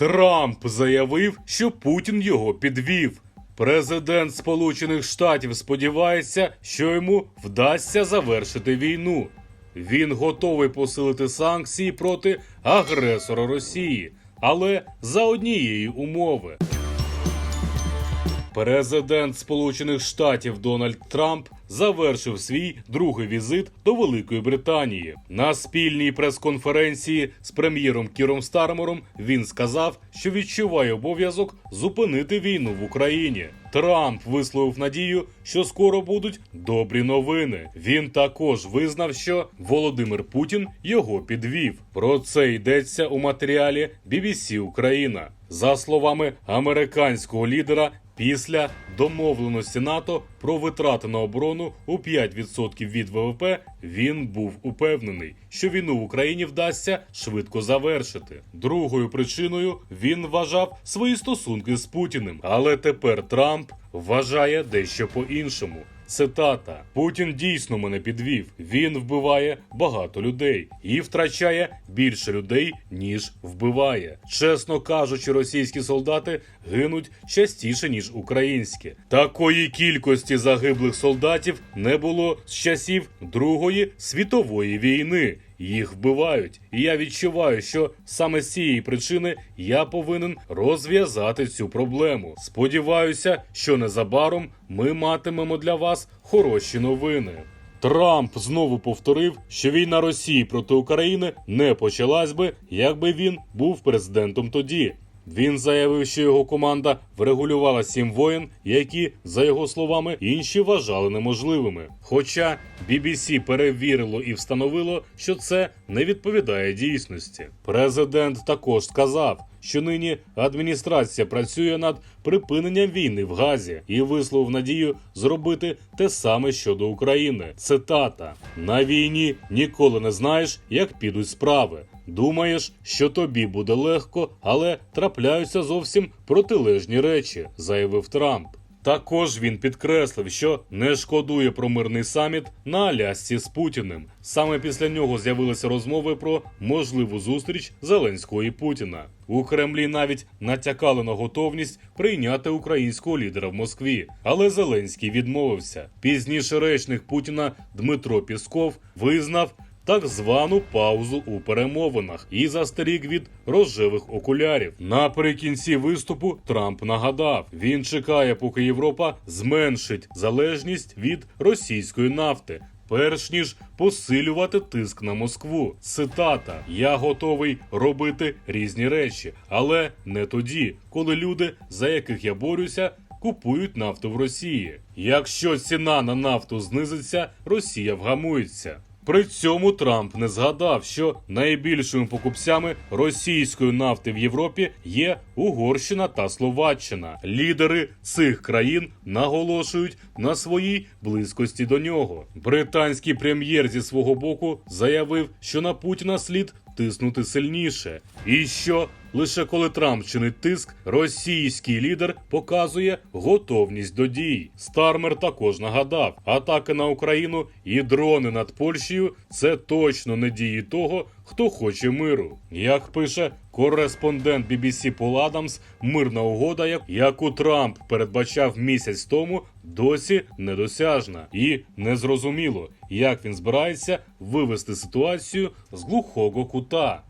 Трамп заявив, що Путін його підвів. Президент Сполучених Штатів сподівається, що йому вдасться завершити війну. Він готовий посилити санкції проти агресора Росії, але за однієї умови. Президент Сполучених Штатів Дональд Трамп завершив свій другий візит до Великої Британії. На спільній прес-конференції з прем'єром Кіром Стармером він сказав, що відчуває обов'язок зупинити війну в Україні. Трамп висловив надію, що скоро будуть добрі новини. Він також визнав, що Володимир Путін його підвів. Про це йдеться у матеріалі BBC Україна. За словами американського лідера, після домовленості НАТО про витрати на оборону у 5% від ВВП він був упевнений, що війну в Україні вдасться швидко завершити. Другою причиною він вважав свої стосунки з Путіним, але тепер Трамп вважає дещо по-іншому. Цитата: Путін дійсно мене підвів. Він вбиває багато людей і втрачає більше людей, ніж вбиває. Чесно кажучи, російські солдати гинуть частіше ніж українські. Такої кількості загиблих солдатів не було з часів Другої світової війни. Їх вбивають, і я відчуваю, що саме з цієї причини я повинен розв'язати цю проблему. Сподіваюся, що незабаром ми матимемо для вас хороші новини. Трамп знову повторив, що війна Росії проти України не почалась би, якби він був президентом тоді. Він заявив, що його команда врегулювала сім воєн, які, за його словами, інші вважали неможливими. Хоча BBC перевірило і встановило, що це не відповідає дійсності. Президент також сказав, що нині адміністрація працює над припиненням війни в Газі і висловив надію зробити те саме щодо України. Цитата: на війні ніколи не знаєш, як підуть справи. Думаєш, що тобі буде легко, але трапляються зовсім протилежні речі, заявив Трамп. Також він підкреслив, що не шкодує про мирний саміт на Алясці з Путіним. Саме після нього з'явилися розмови про можливу зустріч Зеленського і Путіна. У Кремлі навіть натякали на готовність прийняти українського лідера в Москві, але Зеленський відмовився. Пізніше речник Путіна Дмитро Пісков визнав так звану паузу у перемовинах і застеріг від рожевих окулярів. Наприкінці виступу Трамп нагадав, він чекає, поки Європа зменшить залежність від російської нафти. Перш ніж посилювати тиск на Москву. Цитата: Я готовий робити різні речі, але не тоді, коли люди, за яких я борюся, купують нафту в Росії. Якщо ціна на нафту знизиться, Росія вгамується. При цьому Трамп не згадав, що найбільшими покупцями російської нафти в Європі є Угорщина та Словаччина. Лідери цих країн наголошують на своїй близькості до нього. Британський прем'єр зі свого боку заявив, що на Путіна слід тиснути сильніше, і що лише коли Трамп чинить тиск, російський лідер показує готовність до дій. Стармер також нагадав, атаки на Україну і дрони над Польщею це точно не дії того, хто хоче миру. Як пише кореспондент BBC Пол Адамс, мирна угода, яку Трамп передбачав місяць тому, досі недосяжна і незрозуміло, як він збирається вивести ситуацію з глухого кута.